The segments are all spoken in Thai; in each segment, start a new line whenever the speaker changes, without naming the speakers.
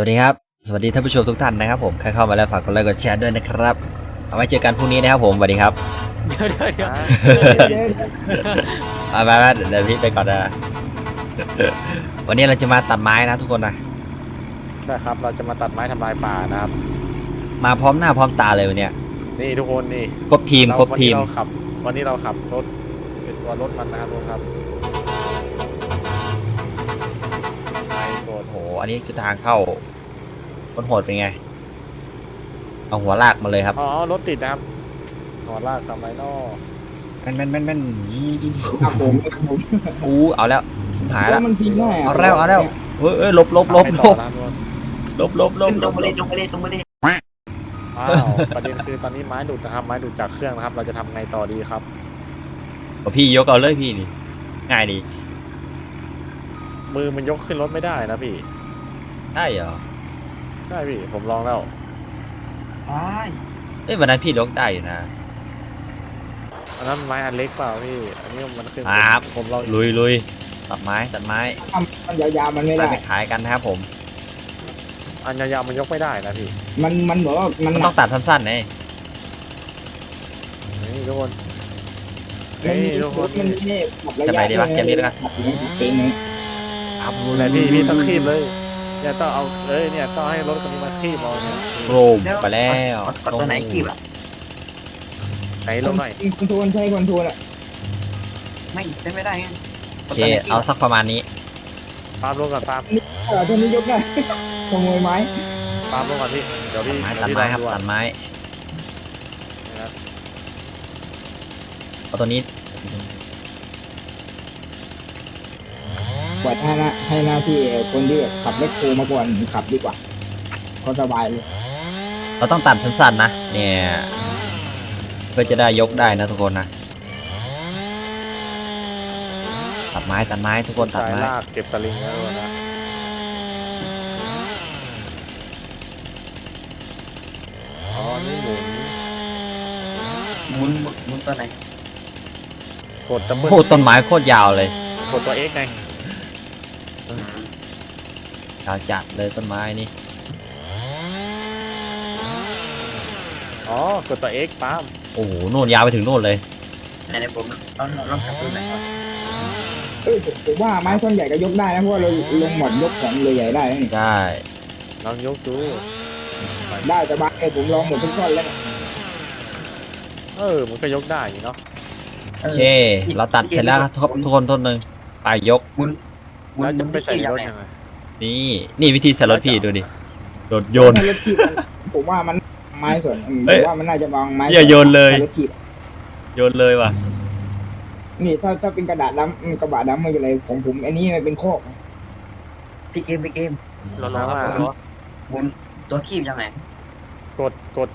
สวัสดีครับ สวัสดีท่านผู้ชมทุกท่านนะครับผมใครเข้ามาแล้วฝากกดไลค์กดแชร์ด้วยนะครับ เอาไว้เจอกันพรุ่งนี้นะครับผมสวัสดีครับ
เดี๋ยวเดี๋ยวเดี๋ยว
มามามาเดี๋ยวพี่ไปก่อนนะวันนี้เราจะมาตัดไม้นะทุกคนนะ
นะครับ เราจะมาตัดไม้ทำลายป่านะครับ
มาพร้อมหน้าพร้อมตาเลยวันเนี้ย
นี่ทุกคนนี่
ครบทีม
เรา
ครบ
วัน
ที
นี้
ม
เราขับ วันนี้เราขับรถเป็นตัวรถมันนะครับทุกครับ
อ้โหอันนี้คือทางเข้าคนโหดเป็นไง เอาหัวลากมาเลยครับ
อ๋อ รถติดนะครับ หัวลากทำไรนอ
แม่นแม่นแม่นแม่น
ครับผมครับผม
อู้เอาแล้วสิบหาย
แล้
แล้ว
วมันทิ้งได้ะ
เอาแล้วเอาแล้วเอ้ยเอ้ยหลบหลบหลบ
ไป
หล
ต่อบนะครับทุกคน
หลบหลบหลบหล
ตร
บ
งไปเลยตรงไปเลยตรงไปเลย
อ้าวประเด็นคือตอนนี้ไม้ดูดนะครับ ไม้ดูดจากเครื่องนะครับ เราจะทำไงต่อดีครับ
เอาพี่ยกเอาเลยพี่นี่ง่ายดี
มือมันยกขึ้นรถไม่ได้นะพี่
ได้เหรอ
ได้พี่ผมลองแล้ว
ว้าย
เอ้ยวันนั้นพี่ยกได้อยู่นะ
อันนั้นไม้อันเล็กเปล่าพี่อันนี้มันขึ้น
ครับ
ผมลอง
ลุยลุยตัดไม้ตัดไม้
ทำมันยาวๆมันไม่
ไป
ได้
ไปขายกันนะครับผม
อันยาวๆมันยกไม่ได้นะพี่
มันมันบอกว่ามัน
มัน
ห
ต้
นั
อกงตัดสั้นๆไง
นี่ทุกคน
มันมี
เฮ้ยทุกคน
มันไม่ได้ปรับระ
จะ
ยะ
ไปดีปะเกมนี้แล้วกัน
ปรับอย่างนี้เองไง
ครับ
แต่พี่พี่ต้องคีบเลย เนี่ยต้องเอาเอ้ยเนี่ยต้องให้รถคันนี้มาคีบเอาเนี่ย
โรมไปแล้ว
กดตัวไหนกีบอะ
ไหนลงหน่อย
คอนโทรลใช้คอนโทรลอะ
ไม่ใช้ไม่ได้ไง
โอเคเอาสักประมาณนี้
ปาล์มลงก่อนปาล์ม
เออตัวนี้ยกได้ขโมยไม้
ปาล์มลงก่อนพี่เดี๋ยว
ตัด
พี่
ไม้
เดี๋
ตั
ยว
ด
พี่
ไม้ครับ
ลองดู
ตัดไม้
นะครับ
เอาตัวนี้
ปล่อยให้หน้าให้หน้าที่คนที่ขับรถโคมาก่อนขับดีกว่าก็สบายเลย
เราต้องตัดสั้นๆนะเนี่ยเพื่อจะได้ยกได้นะทุกคนนะตัดไม้ตัดไม้ทุกคนตัด
สาย
ไม้
ลากเก็บสลิงนะทุกคนนะอ๋อนี่หมุน
หมุนหมุนหมุนตัวไหน
กดดับเบิล
โอ้โหต้นไม้โคตรยาวเลย
กดตัว X ไง
ยาวจัดเลยต้นไม้นี่
อ๋อกดตัว X ปาล์ม
โอ้โหนู่นยาวไปถึงนู่นเลย
ไหนไหนผมลองลองจับตัวไหนก่อน
เออผมผมว่าไม้ท่อนใหญ่ก็ยกได้นะเพราะว่าเราลงหมดยกของเลยใหญ่ได้นะนี่
ได้
ลองยกดู
ได้สบายเลยผมลองหมดทุกท่อนแล้วเนี่ย
เออ มันก็ยกได้นี่เนาะ
โอเค เราตัดเสร็จแล้วทุกทุกคนต้นหนึ่งไปยก
หมุนหมุน
แล้วจะไปใส่
ที่
ร
ยัง
ถ
ไง
ยังไง
นี่นี่วิธีใส่รถพี่ดูดิโดดโยน
ถ้ารถขีบมันผมว่ามันไม้ส่วนอืม
เอ้
ผ
ย
มว่ามันน่าจะวางไม้
อย่าโยนเลย
ถ้ารถขีบ
โยนเลยว่ะ
นี่ถ้าถ้าเป็นกระดาษดำอืมกระบะดำไม่เป็นไรของผมอันนี้มันเป็นโคก
พี่เกมพี่เกม
รถว่า
หมุนตัวคีบยังไง
กดกด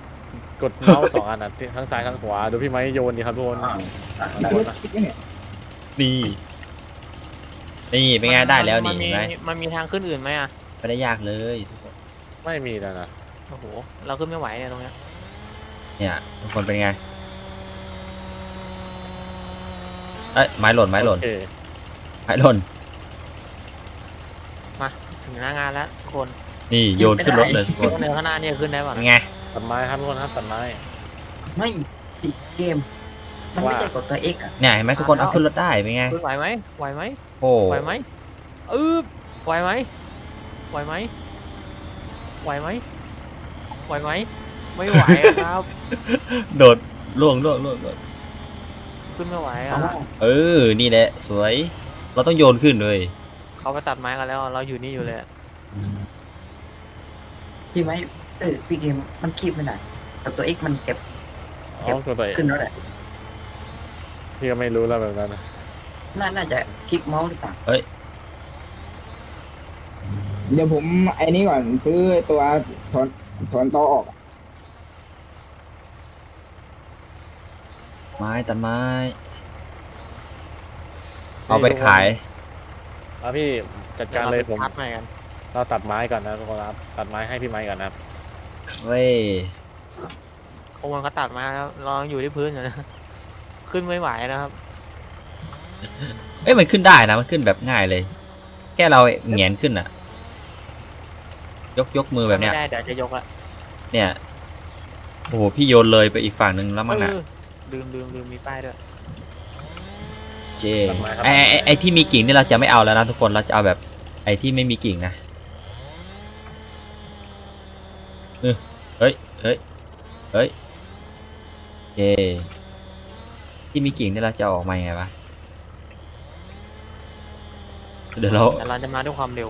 กดเมาส์สองอันอะที่ทั้งซ้ายทั้งขวาดูพี่ไม้โยนดีครับทุกคน
อ่าอ่า
ได้
รถขีบเนี่ย
นี่ นี่เป็นไงได้แล้วนี่
มั
เห็
มี
นไหม
มันมีทางขึ้นอื่นไหมอะ
ไม่ได้ยากเลยทุกคน
ไม่มีแล้วนะ
โอ้โหเราขึ้นไม่ไหวเนี่ยตรงเนี้ย
เนี่ยทุกคนเป็นไงเอ้ยไม้หล่นไม้หล่น
โอเค
ไม้หล่น
มาถึงหน้างานแล้วทุกคน
นี่โยนขึ้นรถเลยทุกคน
ตรงเนินข้างหน้าเนี่ยขึ้นได้ป่ะ
เป็น
นะ
ไง
ตัดไม้ครับทุกคนครับตัดไม้
ไม่พี่เกม มันไม่ใช่กดตัว X อะ
เนี่ยเห็นไหมทุกคนเอาขึ้นรถได้เป็นไง
ไหวไหมไหวไหม
โอ้
ไหวไหมอืบไหวไหมไหวไหมไหวไหมไหวไหมไม่ไหวอะครับ
โดดล่วงล่วงล่วงล่วง
ขึ้นไม่ไหว
อ๋
อะ
อ
เออ นี่แหละ สวย เราต้องโยนขึ้นเลย
เขาไปตัดไม้กันแล้ว เราอยู่นี่อยู่เลยอะ
พี่ไหมเออพี่เกมมันคีบไม่ได้แต่ตัว X มันเก็บ
อ๋อกดตัว
ขึ้นแล้วแหละ
พี่ก็ไม่รู้แล้วแบบนั้นนะ
น่าน่าจะคลิกเมาส์หรือเปล่า
เดี๋ยวผมไอ้นี้ก่อนซื้อตัวถอนถอนตอออก
ไม้ตัดไม้ เอาไปขาย
แล้วพี่จัดการเลยผม
พัดใหม่กัน
เราตัดไม้ก่อนนะทุกคนครับตัดไม้ให้พี่ไม้ก่อนนะครับ
เว้ย
โอ้มันก็ตัดมาแล้วเราอยู่ที่พื้นอยู่นะ ขึ้นไม่ไหวนะครับ
เอ้ยมันขึ้นได้นะมันขึ้นแบบง่ายเลย แค่เราแหงนขึ้นอะ ยกยกมือแบบเนี้ย
ไม่ได้เดี๋ยวจะยกละ
เนี่ย โอ้โหพี่โยนเลยไปอีกฝั่งหนึ่งแล้วมั้งน่ะ
เออลืมลืมลืมมีป้ายด้วย
เจไอไอ้ไอที่มีกิ่งนี่เราจะไม่เอาแล้วนะทุกคน เราจะเอาแบบไอที่ไม่มีกิ่งนะเออเฮ้ย เฮ้ย เฮ้ยเจที่มีกิ่งนี่เราจะเอาออกมายังไงวะ เดี๋ยวเรา
แต่เราจะมาด้วยความเร็ว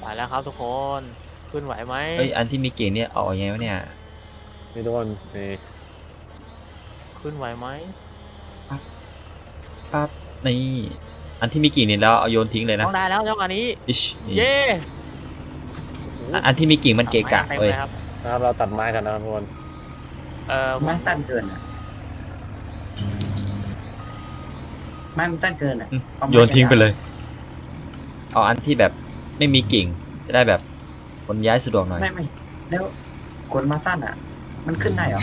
ไปแล้วครับทุกคนขึ้นไหวไหม
เอ้ยอันที่มีกิ่งเนี่ยเอาออกยังไงวะเนี่ย
นี่ทุกคนนี่
ขึ้นไหวไหม
ปั๊บนี่อันที่มีกิ่งนี่แล้วเอาโยนทิ้งเลยนะ
ต้องได้แล้วจังหวะนี้
อิชนี่
เย้
อันอันที่มีกิ่งมันเกะกะ
ต็ม
เว้ย
ลครับ
นะครับเราตัดไม้กันนะครับทุกคน
เออ
ไม้สั้นเกินอะ ไม้มันสั้นเกินอะ
อืม
เอาไม้
โยนทิ้งไปเลย เอาอันที่แบบไม่มีกิ่ง จะได้แบบคนย้ายสะดวกหน่อย
ไม่ไม่แล้วกดมาสั้นอะ มันขึ้นได้เหรอ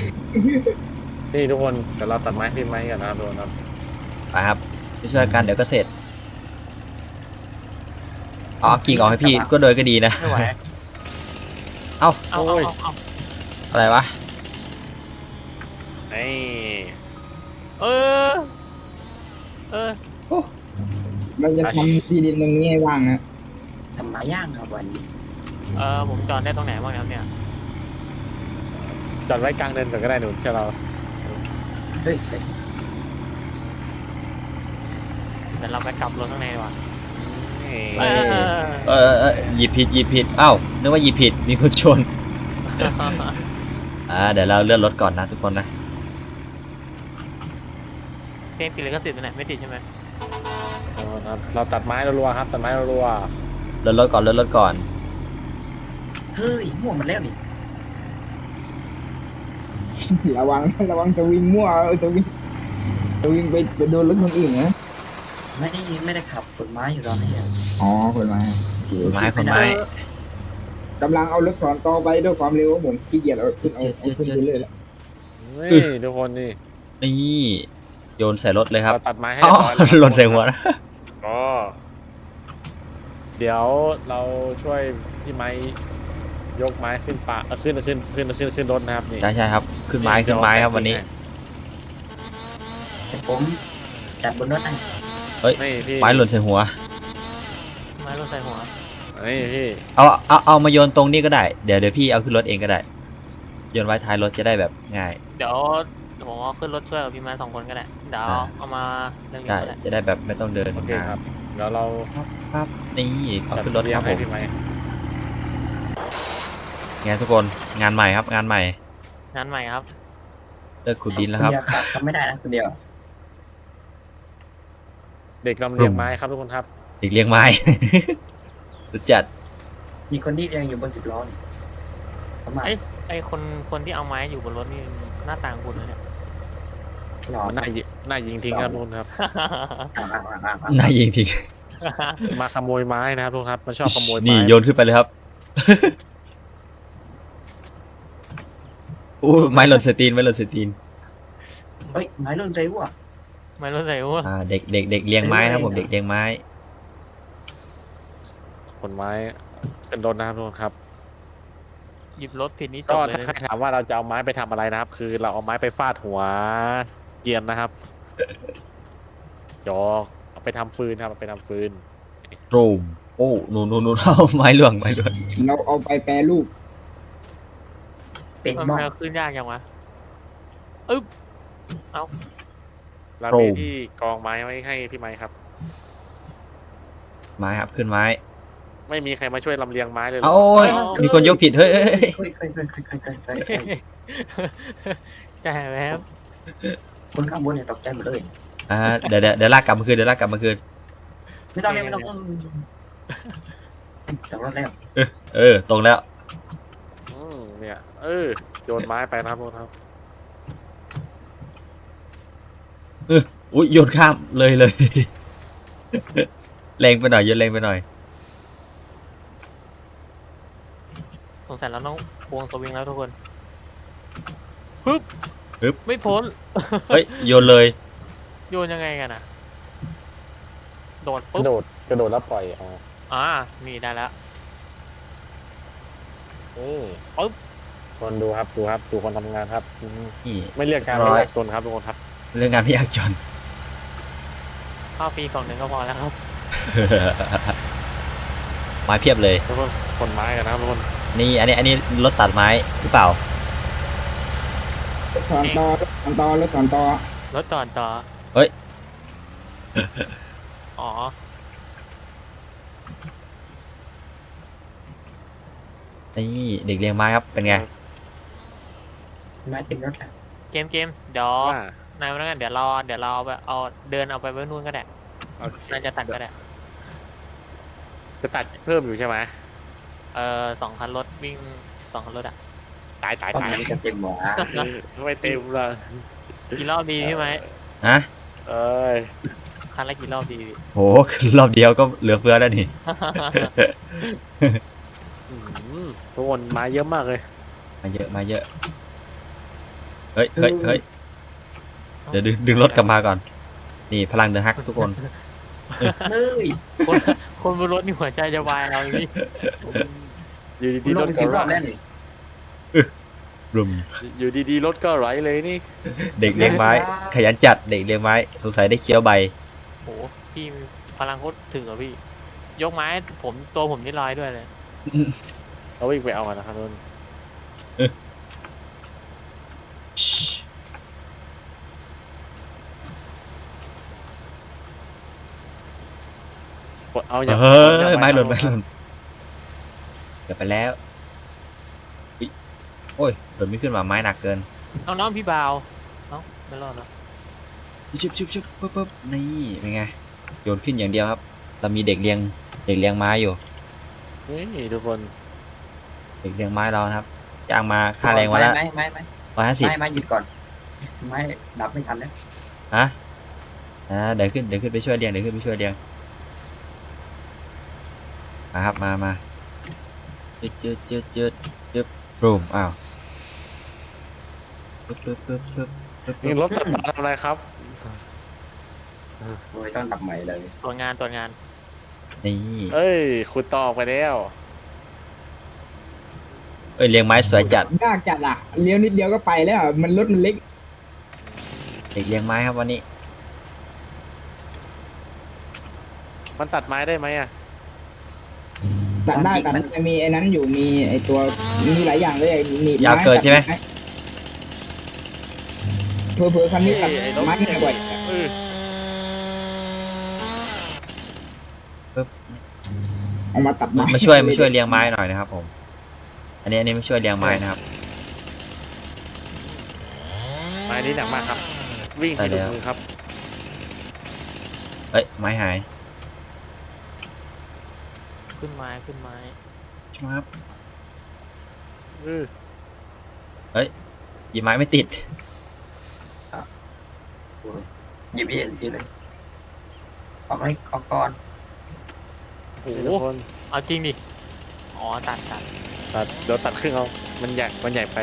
นี่ทุกคนเดี๋ยวเราตัดไม้ที่ไม้กันนะครับทุกคนครับ
ไปครับช่วยๆกันเดี๋ยวก็เสร็จเอากิ่งออกให้พี่ก็โดยก็ดีนะ
ไม่ไหว
เอ้า
เอาเอาเอาเอา
อะไรวะ
นี่
เออ เออ
เราจะทำที่ดินตรงนี้ให้ว่างนะ
ทำหมาย่างครับวันนี้
เออผมจอดได้ตรงไหนบ้างครับเนี่ย
จอดไว้กลางเดินก่อนก็ได้หนูเชื่อเรา
เฮ้ยเฮ้ย
เดี๋ยวเราไปกลับรถข้างในดีกว่า
นี่
เออ
เออเออเออหยิบผิดหยิบผิดเอ้านึกว่าหยิบผิดมีคนชนอ่าเดี๋ยวเราเลื่อนรถก่อนนะทุกคนนะ
เพลงติดลิขสิทธิ์ไหนไม่ติดใช่ไหม
เอาครับเราตัดไม้รัวๆครับตัดไม้รัว
เลื่อนรถก่อนเลื่อนรถก่อน
เฮ้ยม่วงมันแล้วนี่
ระวังระวังจะวิ่งมั่วเออจะวิ่งจะวิ่งไปไปโดนรถคนอื่นนะ
ไม่ได้ไม่ได้ขับกดไม้อยู่ตอนนี้อะ
อ๋อคนมาโอเค
คนไม้คนไม้
กำลังเอารถถอนต่อไปด้วยความเร็วครับผมขี้เกียจเอาขึ้นเอาเอาขึ้นไปเรื่อยแล้ว
ๆนี่ทุกคนนี่
นี่ โยนใส่รถเลยครับ
เราตัดไม้ให้
เอ้า
เรียบร้อยแล้ว
หล่นใส่หัวนะ
ก็เดี๋ยวเราช่วยพี่ไม้ยกไม้ขึ้นปะเอ่อขึ้นขึ้นขึ้นขึ้นขึ้นรถนะครับนี่
ใช่ใช่ครับ ขึ้นไม้ขึ้นไม้ครับวันนี้
แต่ผมจัดบนรถได้
นี่พี่
ไม้หล่นใส่หัว
ไม้รถใส่หัว
นี่พี่
เอาเอาเอามาโยนตรงนี้ก็ได้ เดี๋ยวเดี๋ยวพี่เอาขึ้นรถเองก็ได้ โยนไว้ท้ายรถจะได้แบบง่าย
เดี๋ยว ผมเอาขึ้นรถช่วยกับพี่ไม้สองคนก็ได้เดี๋ยว
อ่า
เอามาเรื่องนี้
ใช่
ก็ได้
จะได้แบบไม่ต้องเดิน
โอเค
นาน
ครับเดี๋ยวเรา
ปั๊บนี่เอา
จัด
ขึ้นรถ
เรีย
ค
ง
รับผ
ให้
ม
พี่ไม้
ไงทุกคนงานใหม่ครับ งานใหม่
งานใหม่ครับ
เลิกขุดดินแล้วครับ
นเดียวครับ ทำไม่ได้นะคนเดียว
เด็กลำเลียงไม้ครับทุกคนครับ
อีกเลี้ยงไม้ สุดจัด
มีคนที่ยังอยู่บนสิบล้อนี่ประมาณ
เอ้ยไอคนคนที่เอาไม้อยู่บนรถนี่หน้าต่างคุณเลยเนี่ย
หลอ
มันน่ายิน่ายิงทิ้งครับทุกคนครับ
อ่าอ่าอ่าอ่า
น่ายิงที
มาขโมยไม้นะครับทุกคนครับมันชอบขโมยไม้
นี่โยนขึ้นไปเลยครับอู้ไม้หล่นสตีนไม้หล่นสตีน
เฮ้ยไม้รุ่นใจว่ะ
ไม้รถใส่หัว
อ่าเด็กเด็กเด็กเลี้ยงไม้นะครับผมเด็กเลี้ยงไม้
ขนไม้เป็นรถนะครับทุกคนครับ
หยิบรถผิดนี่จ
ก็
บเลย
ถ้า
นะ
ใครถามว่าเราจะเอาไม้ไปทำอะไรนะครับ คือเราเอาไม้ไปฟาดหัว เกรียนนะครับยอกเอาไปทำฟืนครับเอาไปทำฟืน
โรมโอ้หนูหนูนเอาไม้เหลืองไม้เหลือง
เราเอาไปแปรรูป
เป็น
ม้
อ
มันขึ้นยากยังวะอึ๊บ
เอาเรามที่กองไม้ไว้ให้พี่ไม้ครับ
ไม้ครับขึ้นไม้
ไม่มีใครมาช่วยลำเลียงไม้เลยเหร
อ้ยมีคนยกผิดเฮ้ยเฮ้
ล้
ใจแวบ
คนข้างบนเนี่ยตกใจหมดเลย
อ่าเดี๋ยวเดี๋ยวเดี๋ยวลากกลับมาคืนเดี๋ยวลากกลับมาคืน
ไม่ต้องเรียกไม่ต้องอืมแต่ว่าแล้ว
เออ ตรงแล้ว
อืมเนี่ย เออโยนไม้ไปนะครับทุกคนครับ
อุ้ยโยนข้ามเลยเลย แรงไปหน่อยโยนแรงไปหน่อย
สงสัยเราต้องควงสวิงแล้วทุกคน ฮึบ
ฮึบ
ไม่พ้น
เฮ้ยโยนเลย
โยนยังไงกันอะ โดด
ก
ปุ๊บ
ระโดดกระโดดแล้วปล่อยอ๋อ
อ่านี่ได้แล้ว
อืมปึ๊บ คนดูครับดูครับดูคนทำงานครับอืม
นี่
ไม่เรียกการ
ร้
ไม่
อย
เรียกตนครับทุกคนครับ
เรื่องงานพี่ยากจน
ข้าวฟรีกล่องหนึ่งก็พอแล้วครับ
ไม้เพียบเลย
ทุกคนคนไม้กันนะครับทุกคน
นี่อันนี้อันนี้รถตัดไม้หรือเปล่า
ถอนตอรถถอนตอรถถอนตอ
รถต่อนต่อ
เฮ้ย
อ๋อ
นี่เด็กเลี้ยงไม้ครับ เป็นไง
ไม้เต็มรถอะ
เกมเกมเดี๋ยว
ว่า นา
ยมาแล้วกันเดี๋ยวเราเดี๋ยวเราเอาไปเอาเดินเอาไปไว้นู่นก็ได้
โอเค
น่าจะตัดก็ได้
จะตัดเพิ่มอยู่ใช่ไหม
เออสองคันรถวิ่งสองคันรถอะ
ตายตาย
ตอน
ตาย
นี้จะเต็มหมอ
ไม่เต็มเลย
กี่รอบดีพี่ไหม
ฮะ
เอ้ย
คันละกี่รอบดี
โหรอบเดียวก็เหลือเฟือแล้วนี่
อืมทุกคนไม้เยอะมากเลย
มาเยอะมาเยอะ เฮ้ยเฮ้ยเฮ้ยเดี๋ยวดึงดึงรถกลับมาก่อน นี่พลังเดอะฮักทุกคน
เฮ้ย
คนคนบนรถนี่หัวใจจะวายเราพี่
อยู่
คุ
ดี
ณ
ๆ
ล
รงถ
สิ
ก็
บรอบแล้ว นี่
รุม
อยู่ดีๆรถก็ไหลเลยนี่
เด็กเลี้ยงไม้ ขยันจัดเด็กเลี้ยงไม้ สงสัยได้เคี้ยวใบ
โหพี่พลังโคตรถึงเหรอพี่ ยกไม้ผมตัวผมนี่ลอยด้วยเลย
เราวิ่งไปเอามันนะครับทุกคนกดเอาอย่าง
เฮ้ย
อา
ไม้หล่น
ค
ไม้
รับ
หล่นเกือบไปแล้วอุ๊ยโอ้ย หล่นไม่ขึ้นมาไม้หนักเกิน
น้องน้องพี่บาวเอ้าไม่รอดแล้ว
ชิบชิบชิบปึ๊บปึ๊บนี่เป็นไงโยนขึ้นอย่างเดียวครับ เรามีเด็กเลี้ยงเด็กเลี้ยงไม้อยู่
นี่ทุกคน
เด็กเลี้ยงไม้เรานะครับจ้างมาค่าแรงวันละ
ไม้ไม้ไม้
ร้อยห้าสิบ
ไม้ไม้หยุดก่อนไม้ดับไม่ทันแล้ว
ฮะอ่าเดี๋ยวขึ้นเดี๋ยวขึ้นไปช่วยเลี้ยงเดี๋ยวขึ้นไปช่วยเลี้ยงมาครับมามาจืดจืดจืดจืดจืดรูมอ้าว ปึ๊บปึ๊บปึ๊บปึ๊บปึ๊บ
นี่รถตัดมาทำอะไรครับ
โอ้ยต้องดับใหม่เลย
ตรวจงานตรวจงาน
นี่
เอ้ยขุดต่อออกไปแล้ว
เอ้ยเลี้ยงไม้สวยจัด
ยากจัดอะเลี้ยวนิดเดียวก็ไปแล้วอะมันรถมันเล็ก
เด็กเลี้ยงไม้ครับวันนี้
มันตัดไม้ได้ไหมอะ
ตัดได้ตัดได้มีไอ้นั้นอยู่มีไอ้ตัวมีหลายอย่างเลยไอ้หนีบ
ยาวเกินใช่ไหม
เผลอๆคันนี้ตัด
เอ้ยไอ้รถ
ไม้ง่ายกว่า
เออ
เอามาตัดไม้
มาช่วยมาช่วยเลี้ยงไม้หน่อยนะครับผม อันนี้อันนี้มาช่วยเลี้ยงไม้นะครับ
ไม้นี้หนักมากครับ วิ่งที่
ได้
ลูมือครับ
เอ้ยไม้หาย
ขึ้นไม้ขึ้นไม้
ช่วยครับ
เออ
หยิบไม้ไม่ติด
หยิบเย็นหยิบเลยออกเลยออกก่อน
โอ้
นี่
โห
ทุกคน
เอาจริงดิ อ๋อ ตัดตัด
ตัดเดี๋ยวตัดครึ่งเอา มันใหญ่ มันใหญ่ไป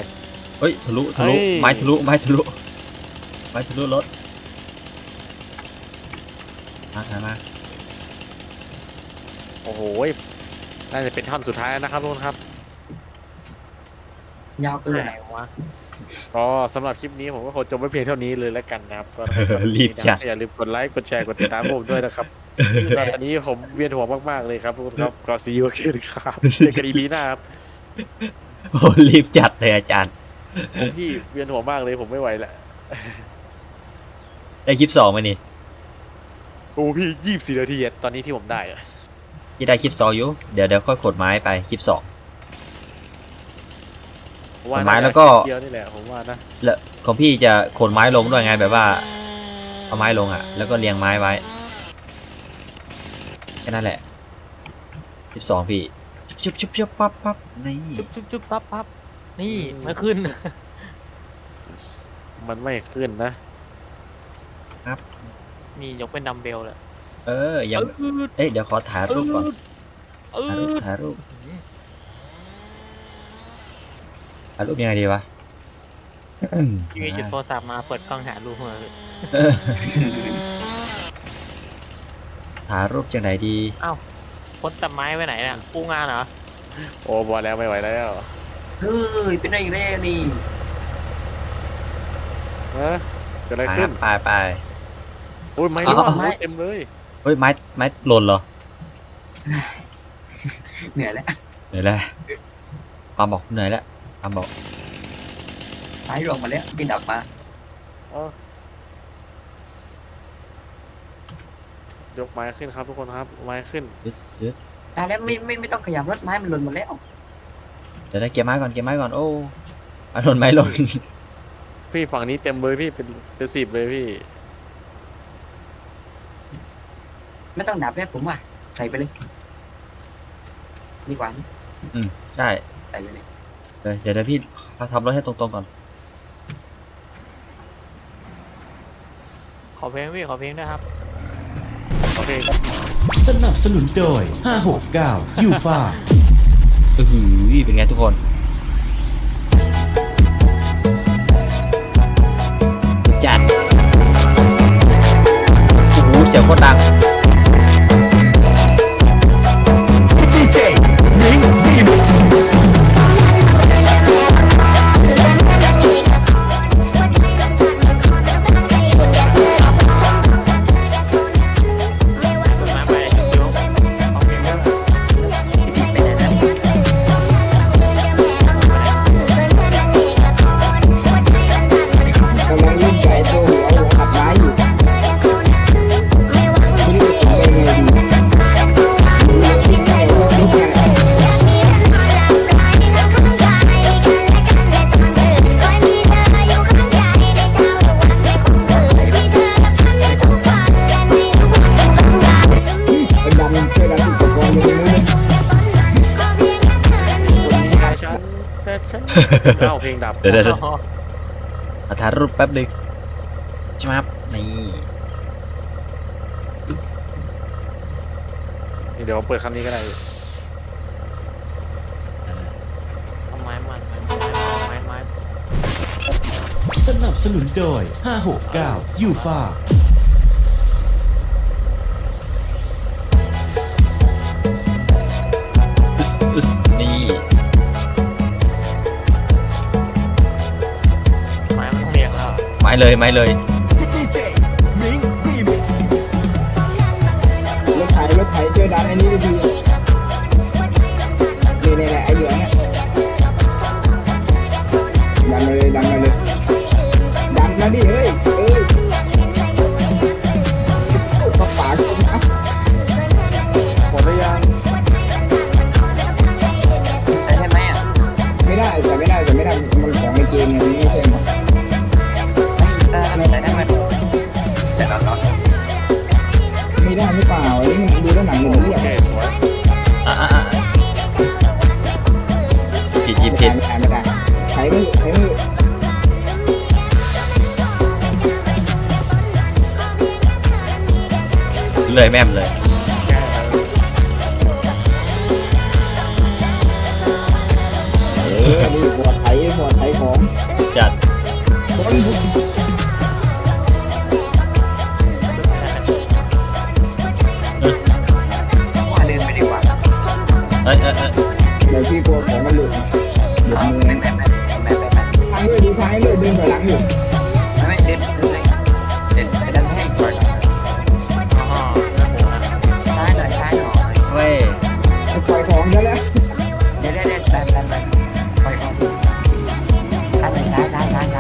เฮ้ยทะลุทะลุ
เฮ้ย
ไม้ทะลุไม้ทะลุไม้ทะลุรถมามามา
โอ้โหน่าจะเป็นท่อนสุดท้ายนะครับทุกคนครับ
ยาวเกิน
ไหน
อะ
วะ
ก็สำหรับคลิปนี้ผมก็คงจบไว้เพียงเท่านี้เลยแล้วกันนะครับก็ถ้าใคชอ
รีบจัด
อย่าลืมกดไลค์กดแชร์กดติดตามผมด้วยนะครับตอนนี้ผมเวียนหัวมากๆเลยครับทุกคนครับก็ซีอูขึ้นครับเจอกันอีพีหน้าครับ
โอ้รีบจัดเลยอาจารย์
ผมพี่เวียนหัวมากเลยผมไม่ไหวแล้ว
ได้คลิปสองไหมนี่
โอ้พี่ยี่สิบสี่นาทีอะตอนนี้ที่ผมได้อะ
ที่ได้คลิปสองอยู่เดี๋ยวเดี๋ยวค่อยกดไม้ไปคลิปสอง
ผมว่า
ไม้
น่าจะ
แล้วก็
เดียวนี่แหละผมว่านะ
แล้วของพี่จะขนไม้ลงด้วยไงแบบว่าเอาไม้ลงอะ แล้วก็เรียงไม้ไว้แค่นั้นแหละคลิปสองพี่ชุบชุบชุบปั๊บปั๊บนี่
จุ๊บจุ๊บจุ๊บปั๊บปั๊บนี่ไม่ขึ้น
มันไม่ขึ้นนะ
นี่ยกเป็นดัมเบลเลย
เออยังเอ้ยเดี๋ยวขอถ่ายรูปก่อน
เอ
ถ่ายรูป
อ
ถ่ายรูป ถ่ายรูปยังไงดีวะอืม
พี่มีจุดโทรศัพท์มาเปิดกล้องหารูปมาเลย
ถ่ายรูปจังไหนดี
อ้าวพ้นตัดไม้ไปไหนเนี่ยกู้งานเหรอ
โอ้บอลแล้วไม่ไหวแล้ว
เฮ้ยเป็นอะไรอีกแล้วนี่
เออเกิดอะไร
ไปค
ขึ้
รั
น
บไปไป
โอ้ยไม่
อ๋อ
รู้ว่าเต็มเลย
เฮ้ยไม้ไม้หล่นเหรอ
เหนื่อยแล้ว
เหนื่อยแล้วปาล์มบอกเหนื่อยแล้วปาล์มบอก
ไม้รวงมาแล้วบินดับมา
ยกไม้ขึ้นครับทุกคนครับไม้ขึ้น
จึ๊ดจึ๊ด
ได้แล้วไม่ไม่ไม่ต้องขยับรถไม้มันหล่นหมดแล้ว
เดี๋ยวได้เก็บไม้ก่อนเก็บไม้ก่อนโอ้ไม้หล่นไม้หล่น
พี่ฝั่งนี้เต็มเลยพี่เป็นเป็นสิบเลยพี่
ไม่ต้องดับแล้วผมว่าใส่ไปเลยดีกว่านะ
อืมใช่
ใส่ไปเลย
เดี๋ยวเดี๋ยวเดี๋ยวพี่ทำรถให้ตรงๆก่อน
ขอเพลงพี่ขอเพลงด้วยครับ
โอเค
สนับสนุนโดย 569 ยูฟา
อือหือเป็นไงทุกคนจัดโอ้โหเสียงโคตรดัง
ลงดั
บเดี๋ย
วเดี๋ยวเดี๋ยวเอาถ่ายรูปแป๊บหนึงใช่ไหมครับนี่
เดี๋ยวเปิดคันนี้ก็ได้
เอาไม้มันไม้ไม้
สนับสนุนโดย 569 ยูฟา
อึสอึสนี่
เล
ยไม่เลย
ร
ถไถรถไถเจอดันไอ้นี่ก็ดีนี่นี่แหละไอ้เหลืองเนี่ยดันมาเลยดันมาเลยดันมาดิเฮ้
ย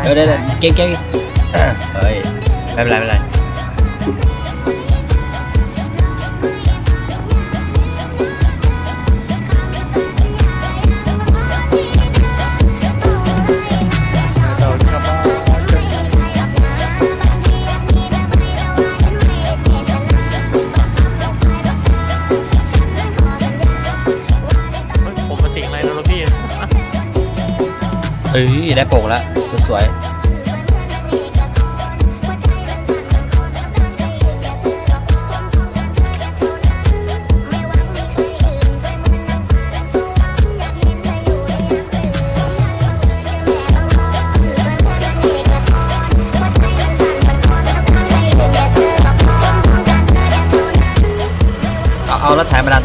เดี๋ยวเดี๋ยวเดี๋ยวเก่งเก่งเอ้ยเฮ้ยไม่เป็นไรไม่เป็นไร
เดินกลับบ้าน
เฮ้ยผมมาสิงอะไรนะรถพี่
เอ้ยได้โป่งแล้วสวยๆ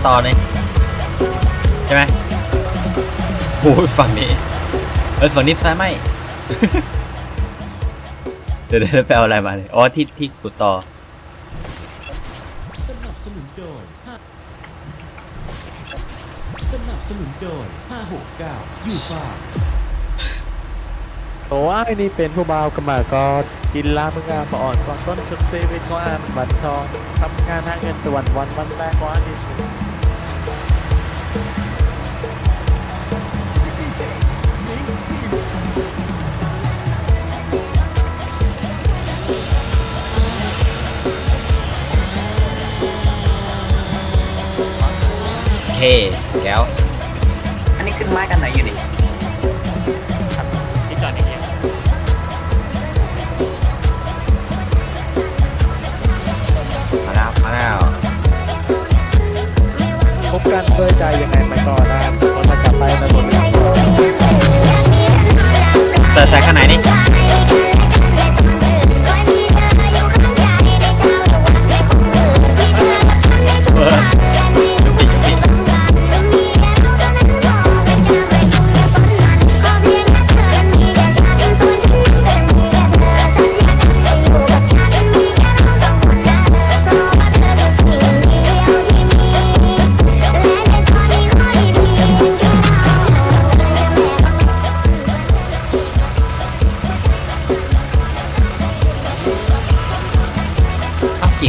ต่อเลยใช่ไหมโอ้ยฝั่งนี้เออฝั่งนี้ไฟไหมเดี๋ยวเดี๋ยวไปเอาอะไรมาเลยอ๋อที่ที่ขุดต่อ
สนับสนุนโดยห้าสนับสนุนโดย569ยูฟา
ตัวไอ้นี่เป็นผู้บ่าวกมากรกินลาบงามอ่อนก่อนต้นชุดเซเว่นก็อ่านบัตรทองทำงานหาเงินตะวันวันวันแรกกว่าที่สุด
เคแล้ว
อันนี้ขึ้นไม้กันไหนอยู่นี่
ที่จอดอย่างเงี้ย
มาแล้วมาแล้ว
พบกันด้วยใจยังไงมันก็ได้คนมาจับไปในบทเรียน
แต่ใส่ข้างไหนนี่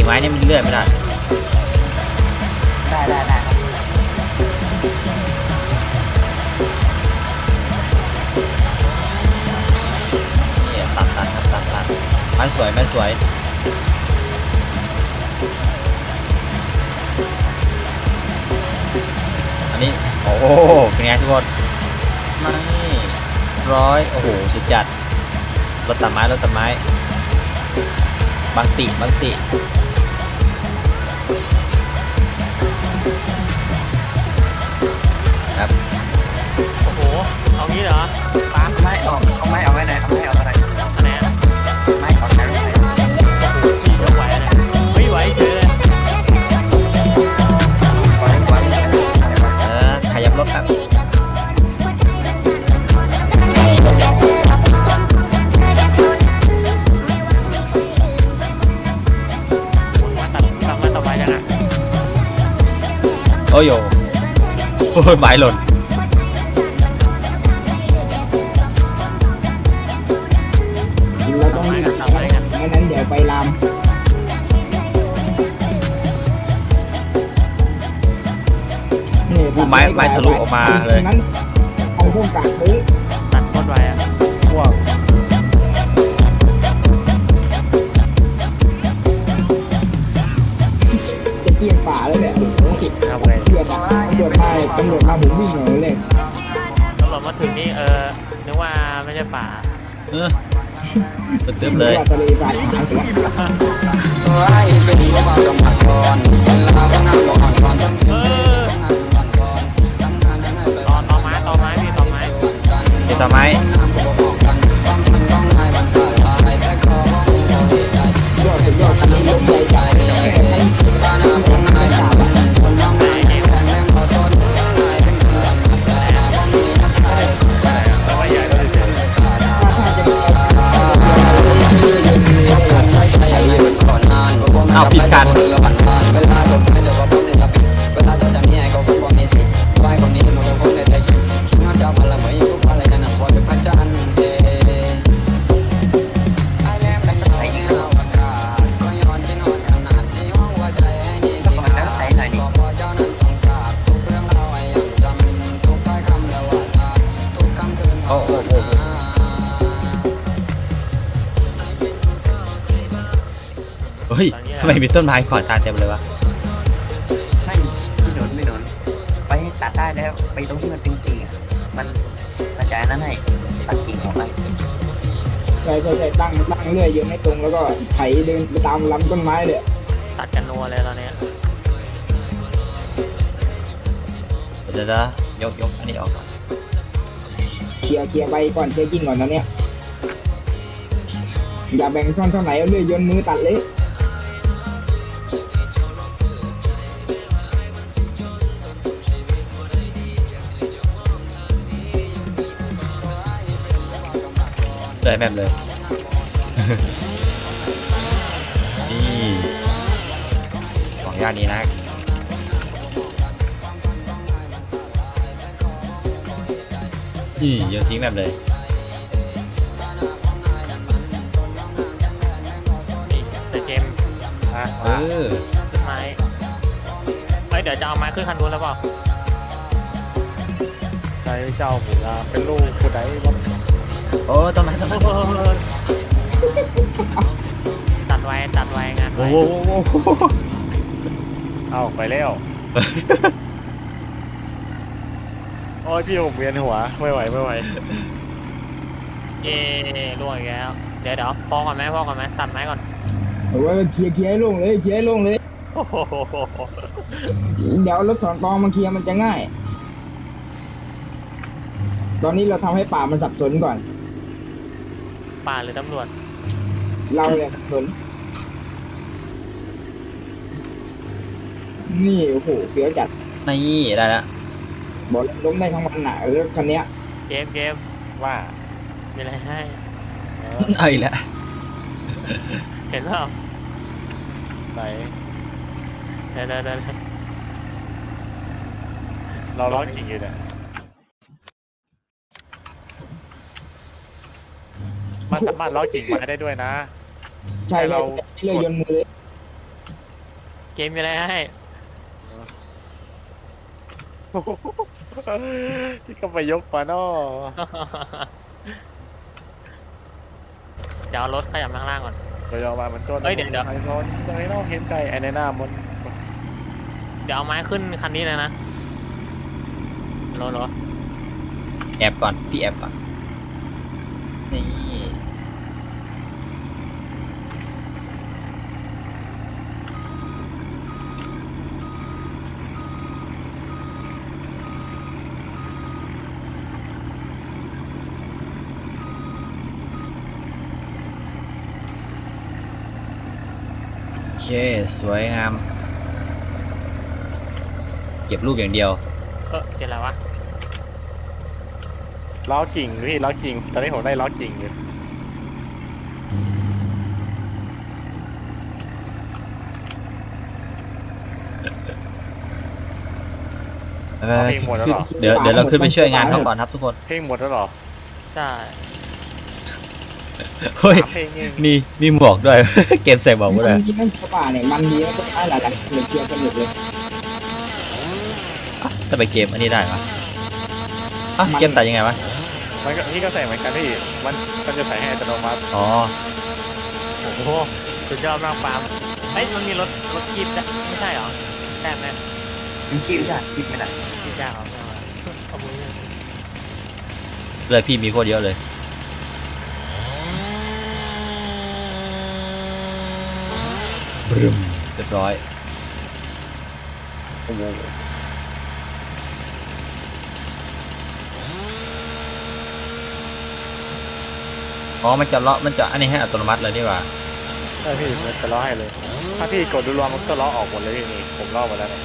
ไม้นี่มันเลื่อนไม่ได้
ได้ได้ได้
นี่ตัดตัดตัดตัดตัดไม้สวยไม้สวยอันนี้โอ้โหเป็นไงทุกคนนี่ร้อยโอ้โหสุดจัดรถตัดไม้รถตัดไม้บางติบางติ
เอางี้เหรอป้า
ไม้ออกเอาไม้เอาไว้ไหนเอาไม้เอาอะไร
อันไหนอะ
ไม้ออกไหนไม้
โอ้พี่ยกไหวนะไม่ไหวเจอเลย
ไว้ไว้ไว้
เออขยับรถครับ
มาตัดมาต่อไปยังไง
โอ้โยโอ้ยไม้หล่น
ไม้ไม้
ทะลุออกมาเลย
นั้นเอาพวกกากซื้อ
ตัดโคตรไวอะ
พวก
จะเกลียงป่าแล้วเนี่ยโอ้โห
ทำไง
ตำรวจตำรวจมาตำรวจมาผมวิ่งเหนียวเลย
ตำรวจมาถึงนี่เออนึกว่าไม่ใช่ป่า
เออตึ๊บๆเลย
ว่าทะเลทรายหายไปแล้ว
เออต ติ
ดต่อไม้
ยอดสุดกันที่ผมไม่ทราบอะ
แล้วว่าใหญ่ก็เลยเจ็บ
ถ้าถ้าจะ
อ้าวผิดกัน เฮ้ยทำไมมีต้นไม้ขวางทางเต็มเลยวะ
ไม่ไม่โดนไม่โดนไปตัดได้แล้ว ไปตรงที่มันเป็นกิ่งอะมันกระจายนั้นให้ตัดกิ่งออกไป
ใช่ใช่ใช่ตั้งตั้งเรื่อยยืนให้ตรงแล้วก็ไถเดินไปตามลำต้นไม้เลย
ตัดกันนัวเลยตอนเนี้ย
เดี๋ยวนะยกยกอันนี้ออกก่อน
เคลียร์เคลียร์ใบก่อนเคลียร์กิ่งก่อนตอนเนี้ยอย่าแบ่งช่อนเท่าไหร่เอาเรื่อยยนมือตัดเลย
เลยแมปเลย นี่ของย่านนี้นะนี่โยนทิ้งแมปเลย
นี่แต่เกม
อะ
เออ
ไม้เอ้ยเดี๋ยวจะเอาไม้ขึ้นคันนู้นแล้วเปล่า
ใช้เจ้าหมูลาเป็นลูกผู้ใดวะ
โอ้ต้นไม้ต้นไม้
ตัดไว้ตัดไว้งาน
โอ้
ไว้
โหโอ้โห
เอาไปแล้วโอ้ยพี่ผมเวียนหัวไม่ไหวไม่ไหว
เย่ล่วงอีกแล้ว เดี๋ยวเดี๋ยวพอก่อนไหมพอก่อนไหมตัดไม้ก่อน
เอาไว้เคลียร์เคลียร์ให้โลงเลยเคลียร์ให้โลงเลย
โอ้โห
เดี๋ยวเอารถถอนกองมาเคลียร์มันจะง่าย ตอนนี้เราทำให้ป่ามันสับสนก่อน
ป่าหรือตำรวจ
เราเนี่ยสับสนนี่โอ้โหเสียวจัด
นี่ได้แล้ว
บอกเลยล้มได้ทั้งวันหนาเรื่องคันเนี้ย
เกมเกม
ว่า
มีอะไรให้
เออ
เอาอีกแล้ว
เห็นเปล่า
ไหน
เดี๋ยวเดี๋ยวเดี๋ยว
เราร้องจริงอยู่เนี่ย มันสามารถล้อกิ่งไม้ได้ด้วยนะ
ใช่
ให้
เรา
เรา
เลื่อยยนต์มือเลย
เกมมีอะไรให้
ที่ก็ไปยกมาเนาะ
เดี๋ยวเอารถขยับมาข้างล่างก่อน
ก็ยอมมาเหมือนกัน
เอ้ยเดี๋ยวเดี๋ยว
ไฮโซนจะให้น้องเห็นใจไอ้ในหน้ามัน
เดี๋ยวเอาไม้ขึ้นคันนี้เลยนะรถรถ
แอบก่อน พี่แอบก่อน นี่ เค สวยงาม เก็บรูปอย่างเดียว
เออเจออะไรวะ
ล้อกิ่งพี่ล้อกิ่งตอนนี้ผมได้ล้อกิ่งอยู่
ไปไปไปเดี๋ยวเดี๋ยวเราขึ้นไปช่วยงานเขาก่อนครับทุกคน
เพลงหมดแล้วเหรอ
ใช่
เฮ้ย
สามเพลงเอง
มีมีหมวกด้วย เกมใส่หมวกด้วย
จริงๆนั่นป่าเนี่ยมันดีนะต้นไม้หลายๆเลยเคลียร์กันหมดเลย
จะไปเกมอันนี้ได้ปะอะเกมตัดยังไงวะ
มันก็พี่ก็ใส่เหมือนกันพี่มันมันจะใส่ให้อัตโนมัติ
อ๋อ
โอ้โหสุดยอดมากปาล์มเอ้ยมันมีรถรถกีบจะไม่ใช่เหรอแค่ไหม
มันกิ้วจ้ะกิ้วไม่ได้
กีบจ้าเหรอไม่เอาละเอามือ
เลยพี่มีโคตรเยอะเลย บรึมเรียบร้อย
โอ้โห
อ๋อ มันจะเลาะ มันจะ อันนี้ให้อัตโนมัติเลยนี่หว่า
ใช่พี่มันจะล้อให้เลย ถ้าพี่กดดูรวมมันก็ล้อออกหมดเลยพี่นี่ผมล้อหมดแล้วเนี่ย